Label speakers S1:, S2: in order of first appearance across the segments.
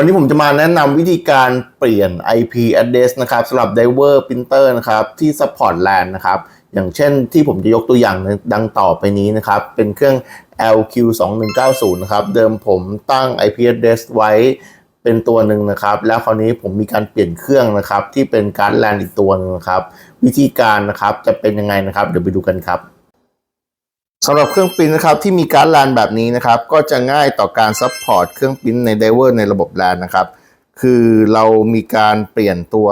S1: วันนี้ผมจะมาแนะนำวิธีการเปลี่ยน IP address นะครับสำหรับ Diver Printer นะครับ ที่ support LAN นะครับ อย่างเช่นที่ผมจะยกตัวอย่างดังต่อไปนี้นะครับ เป็นเครื่อง LQ2190 นะครับ เดิมผมตั้ง IP address ไว้เป็นตัวหนึ่งนะครับ แล้วคราวนี้ผมมีการเปลี่ยนเครื่องนะครับ ที่เป็นการ์ด LAN อีกตัวนึงนะครับ วิธีการนะครับจะเป็นยังไงนะครับ เดี๋ยวไปดูกันครับ สำหรับเครื่องปริ้นนะครับที่มีการ์ด LAN แบบนี้นะครับก็จะง่ายต่อการซัพพอร์ตเครื่องปริ้นในไดเวอร์ในระบบ LAN นะครับคือเรามีการเปลี่ยนตัว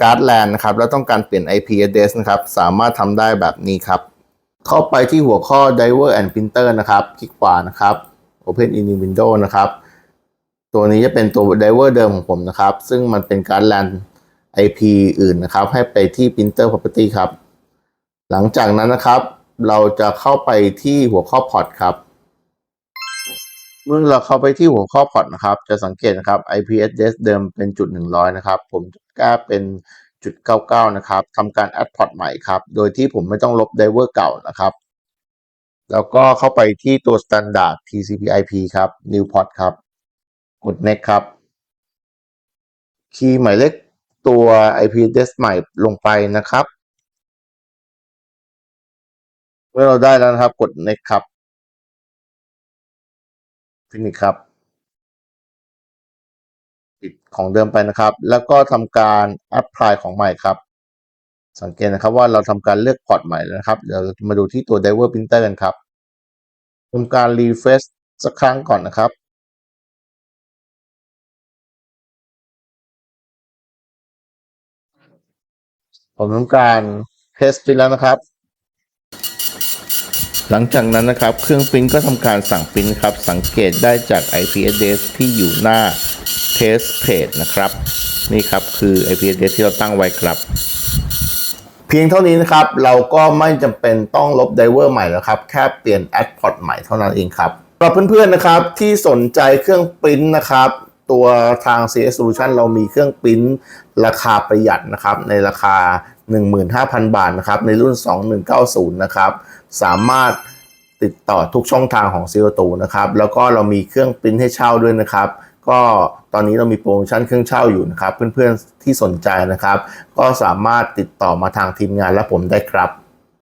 S1: การ์ด LAN นะครับแล้วต้องการเปลี่ยน IP address นะครับสามารถทำได้แบบนี้ครับ เข้าไปที่หัวข้อ Diver and Printer นะครับคลิกขวานะครับ Open in new window นะครับ ตัวนี้จะเป็นตัว Diver เดิมของผมนะครับ ซึ่งมันเป็นการ์ด LAN IP อื่นนะครับ ให้ไปที่ Printer Property ครับ หลังจากนั้นนะครับ เราจะเข้าไปที่หัวข้อพอร์ตครับ เมื่อเราเข้าไปที่หัวข้อพอร์ตนะครับ จะสังเกตนะครับ IP address เดิมเป็นจุด 100 นะครับ ผมจะแก้เป็นจุด 99 นะครับทำการ add port ใหม่ครับ โดยที่ผมไม่ต้องลบ driver เก่านะครับ แล้วก็เข้าไปที่ตัว standard TCP/IP ครับ new port ครับ กด next ครับ คีย์หมายเลขตัว IP address ใหม่ลงไปนะครับ เมื่อเราได้แล้วนะครับ กด next ครับ finish ครับปิดของเดิมไปนะครับ แล้วก็ทำการ apply ของใหม่ครับ สังเกตนะครับว่าเราทำการเลือกพอร์ตใหม่แล้วนะครับ เดี๋ยวเรามาดูที่ตัว Diver Printer กันครับทำการ refresh สักครั้งก่อนนะครับผมทำการ test ไปแล้วนะครับ หลังจากนั้นนะครับ เครื่องปริ้นก็ทำการสั่งปริ้นครับ สังเกตได้จาก IP address ที่อยู่หน้า test page นะครับ นี่ครับคือ IP address ที่เราตั้งไว้ครับ เพียงเท่านี้นะครับ เราก็ไม่จำเป็นต้องลบ diver ใหม่แล้วครับ แค่เปลี่ยน add port ใหม่เท่านั้นเองครับสำหรับเพื่อนๆนะครับที่สนใจเครื่องปริ้นนะครับ ตัวทาง CS Solution เรามีเครื่องปริ้นราคาประหยัดนะครับ ในราคา 15,000 บาทนะครับ ในรุ่น 2190 นะครับ สามารถติดต่อทุกช่องทางของซีโอตูนะครับ แล้วก็เรามีเครื่องปริ้นให้เช่าด้วยนะครับ ก็ตอนนี้เรามีโปรโมชั่นเครื่องเช่าอยู่นะครับ เพื่อนๆที่สนใจนะครับ ก็สามารถติดต่อมาทางทีมงานและผมได้ครับ